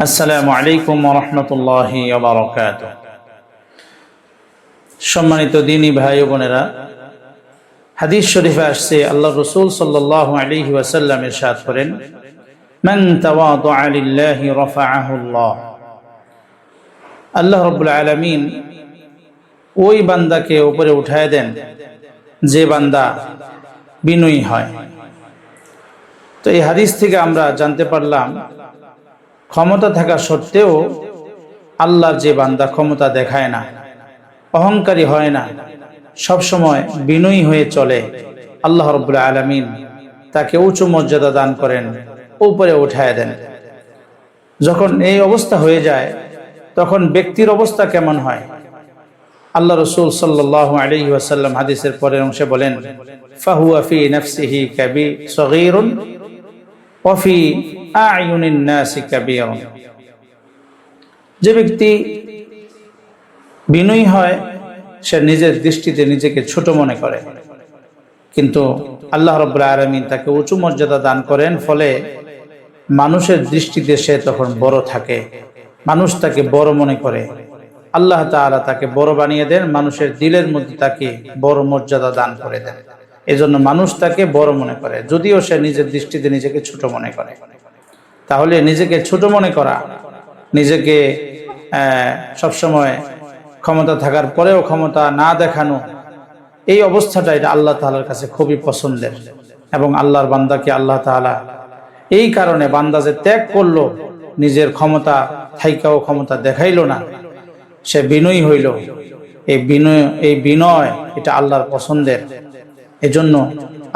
আসসালামু আলাইকুম রহমতুল্লাহ বারকাত সম্মানিত দিনী ভাই ও বোনেরা হাদিস শরীফে আসছে আল্লাহ রসুল সাল্লাহ আলী ওয়াসাল্লাম ইরশাদ করেন من تواضع لله رفعه الله আল্লাহ রব্বুল আলমিন ওই বান্দাকে উপরে উঠায় দেন যে বান্দা বিনয়ী হয় তো এই হাদিস থেকে আমরা জানতে পারলাম ক্ষমতা থাকা সত্ত্বেও আল্লাহর যে বান্দা ক্ষমতা দেখায় না, অহংকারী হয় না, সবসময় বিনয়ী হয়ে চলে, আল্লাহ রব্বুল্লাহ আলমিন তাকে উঁচু মর্যাদা দান করেন, উপরে উঠায় দেন। যখন এই অবস্থা হয়ে যায়, তখন ব্যক্তির অবস্থা কেমন হয়? আল্লাহ রসুল সাল্লাহ আলী হাদিসের পরের অংশে বলেন ফাহুয়াফি নফসিহি কাবি সগীরুন ওফি আয়ুনিন যে ব্যক্তি বিনয়ী হয়, সে নিজের দৃষ্টিতে নিজেকে ছোট মনে করে। কিন্তু আল্লাহ রব্লা আলমিন তাকে উঁচু মর্যাদা দান করেন, ফলে মানুষের দৃষ্টিতে সে তখন বড় থাকে। মানুষ তাকে বড় মনে করে। আল্লাহ তাআলা তাকে বড় বানিয়ে দেন, মানুষের দিলের মধ্যে তাকে বড় মর্যাদা দান করে দেন। এজন্য মানুষ তাকে বড় মনে করে। যদিও সে নিজের দৃষ্টিতে নিজেকে ছোট মনে করে। তাহলে নিজেকে ছোট মনে করা, নিজেকে সবসময় ক্ষমতা থাকার পরেও ক্ষমতা না দেখানো, এই অবস্থাটা এটা আল্লাহ তালার কাছে খুবই পছন্দের এবং আল্লাহর বান্দাকে আল্লাহ তালা এই কারণে বান্দা যে ত্যাগ করল, নিজের ক্ষমতা থাইকাও ক্ষমতা দেখাইল না, সে বিনয়ী হইল। এই বিনয় এই বিনয় এটা আল্লাহর পছন্দের। এজন্য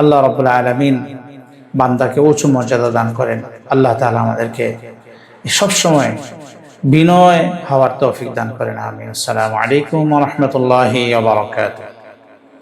আল্লাহ রবুল্লা আলমিন বান্দাকে উঁচু মর্যাদা দান করেন। আল্লাহ তালা আমাদেরকে সবসময় বিনয় হওয়ার তৌফিক দান করেন। আমি আসসালামু আলাইকুম রহমতুল্লাহ বারকাত